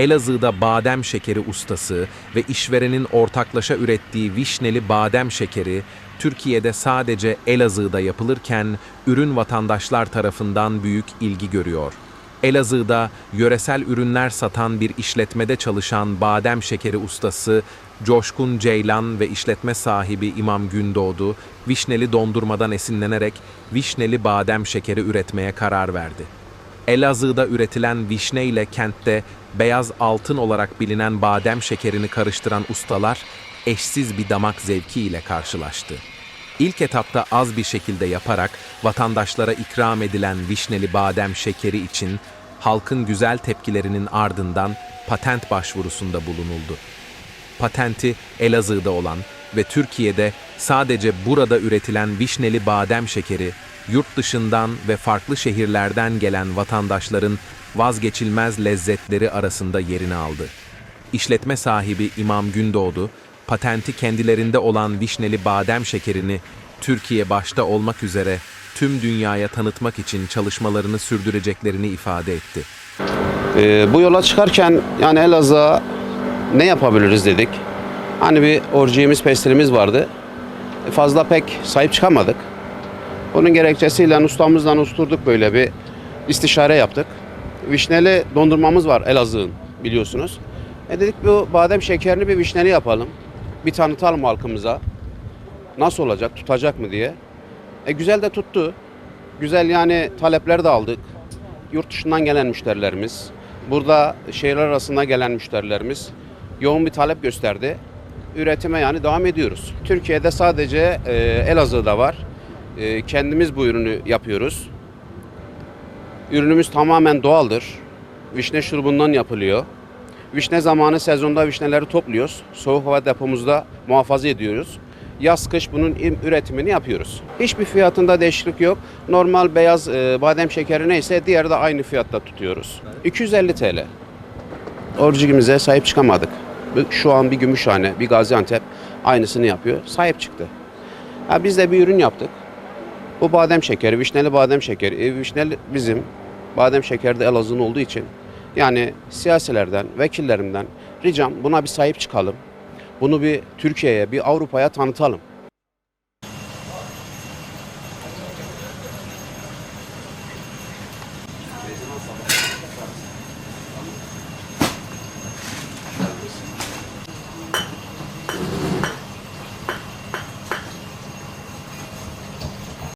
Elazığ'da badem şekeri ustası ve işverenin ortaklaşa ürettiği vişneli badem şekeri, Türkiye'de sadece Elazığ'da yapılırken ürün vatandaşlar tarafından büyük ilgi görüyor. Elazığ'da yöresel ürünler satan bir işletmede çalışan badem şekeri ustası Coşkun Ceylan ve işletme sahibi İmam Gündoğdu, vişneli dondurmadan esinlenerek vişneli badem şekeri üretmeye karar verdi. Elazığ'da üretilen vişne ile kentte beyaz altın olarak bilinen badem şekerini karıştıran ustalar eşsiz bir damak zevki ile karşılaştı. İlk etapta az bir şekilde yaparak vatandaşlara ikram edilen vişneli badem şekeri için halkın güzel tepkilerinin ardından patent başvurusunda bulunuldu. Patenti Elazığ'da olan ve Türkiye'de sadece burada üretilen vişneli badem şekeri yurt dışından ve farklı şehirlerden gelen vatandaşların vazgeçilmez lezzetleri arasında yerini aldı. İşletme sahibi İmam Gündoğdu, patenti kendilerinde olan vişneli badem şekerini Türkiye başta olmak üzere tüm dünyaya tanıtmak için çalışmalarını sürdüreceklerini ifade etti. Ee, bu yola çıkarken yani Elazığ'a ne yapabiliriz dedik. Hani bir orijimiz, pestilimiz vardı. Fazla pek sahip çıkamadık. Onun gerekçesiyle ustamızla usturduk böyle bir istişare yaptık. Vişneli dondurmamız var Elazığ'ın biliyorsunuz. E dedik bu badem şekerini bir vişneli yapalım. Bir tanıtalım halkımıza. Nasıl olacak, tutacak mı diye. E güzel de tuttu. Güzel yani talepler de aldık. Yurt dışından gelen müşterilerimiz, burada şehirler arasında gelen müşterilerimiz yoğun bir talep gösterdi. Üretime yani devam ediyoruz. Türkiye'de sadece e, Elazığ'da var. E, kendimiz bu ürünü yapıyoruz. Ürünümüz tamamen doğaldır. Vişne şurubundan yapılıyor. Vişne zamanı sezonda vişneleri topluyoruz. Soğuk hava depomuzda muhafaza ediyoruz. Yaz kış bunun im- üretimini yapıyoruz. Hiçbir fiyatında değişiklik yok. Normal beyaz e, badem şekeri neyse diğeri de aynı fiyatta tutuyoruz. 250 TL. Orijimize sahip çıkamadık. Şu an bir Gümüşhane, bir Gaziantep aynısını yapıyor. Sahip çıktı. Ha, biz de bir ürün yaptık. Bu badem şekeri, vişneli badem şekeri. E, vişneli bizim, badem şekeri de Elazığ'ın olduğu için. Yani siyasilerden, vekillerimden ricam buna bir sahip çıkalım. Bunu bir Türkiye'ye, bir Avrupa'ya tanıtalım.